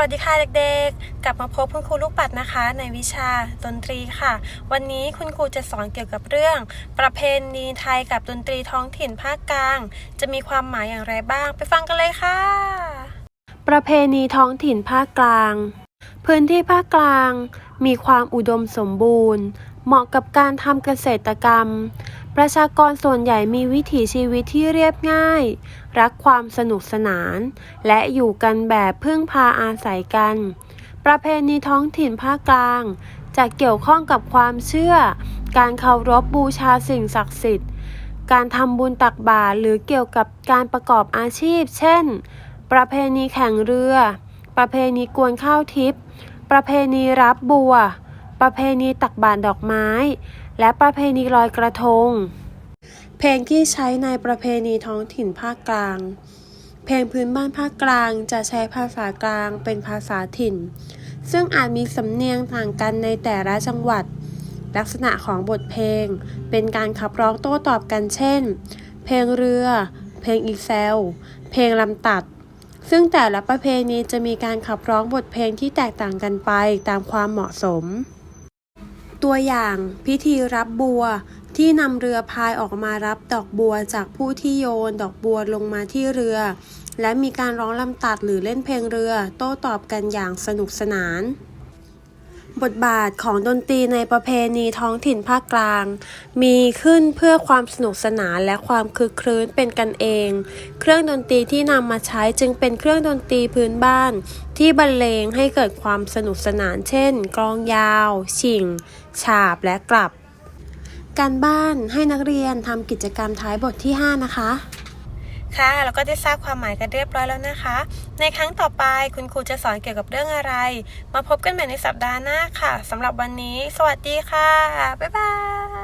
วัสดีค่ะเด็กๆ กลับมาพบคุณครูลูกปัดนะคะ ในวิชาดนตรีค่ะ วันนี้คุณครูจะสอนเกี่ยวกับเรื่อง ประเพณีไทยกับดนตรีท้องถิ่นภาคกลาง จะมีความหมายอย่างไรบ้าง ไปฟังกันเลยค่ะ ประเพณีท้องถิ่นภาคกลาง พื้นที่ภาคกลางมีความอุดมสมบูรณ์ เหมาะกับการทำเกษตรกรรม ประชากรส่วนใหญ่มีวิถีชีวิตที่เรียบง่าย รักความสนุกสนาน และอยู่กันแบบพึ่งพาอาศัยกัน ประเพณีท้องถิ่นภาคกลาง จะเกี่ยวข้องกับความเชื่อ การเคารพบูชาสิ่งศักดิ์สิทธิ์ การทำบุญตักบาตรหรือเกี่ยวกับการประกอบอาชีพ เช่น ประเพณีแข่งเรือ ประเพณีกวนข้าวทิพย์ประเพณีรับบัว ประเพณีตักบาตรดอกไม้ และประเพณีลอยกระทง เพลงที่ใช้ในประเพณีท้องถิ่นภาคกลาง เพลงพื้นบ้านภาคกลางจะใช้ภาษากลางเป็นภาษาถิ่น ซึ่งอาจมีสำเนียงต่างกันในแต่ละจังหวัด ลักษณะของบทเพลง เป็นการขับร้องโต้ตอบกันเช่น เพลงเรือ เพลงอีเซล เพลงลำตัด ซึ่งแต่ละประเพณีจะมีการขับร้องบทเพลงที่แตกต่างกันไปตามความเหมาะสม ตัวอย่างพิธีรับบัวที่นำเรือพายออกมารับดอกบัวจากผู้ที่โยนดอกบัวลงมาที่เรือ และมีการร้องลำตัดหรือเล่นเพลงเรือ โต้ตอบกันอย่างสนุกสนาน บทบาทของดนตรีในประเพณีท้องถิ่นภาคกลาง มีขึ้นเพื่อความสนุกสนานและความคึกครื้นเป็นกันเอง เครื่องดนตรีที่นำมาใช้จึงเป็นเครื่องดนตรีพื้นบ้าน ที่บรรเลงให้เกิดความสนุกสนานเช่น กลองยาวฉิง ฉาบและกลับ การบ้านให้นักเรียนทำกิจกรรมท้ายบทที่ 5 นะคะ ค่ะเราก็ได้ทราบความหมายกันเรียบร้อยแล้วนะคะ ในครั้งต่อไปคุณครูจะสอนเกี่ยวกับเรื่องอะไร มาพบกันใหม่ในสัปดาห์หน้าค่ะสำหรับวันนี้ สวัสดีค่ะ บ๊ายบาย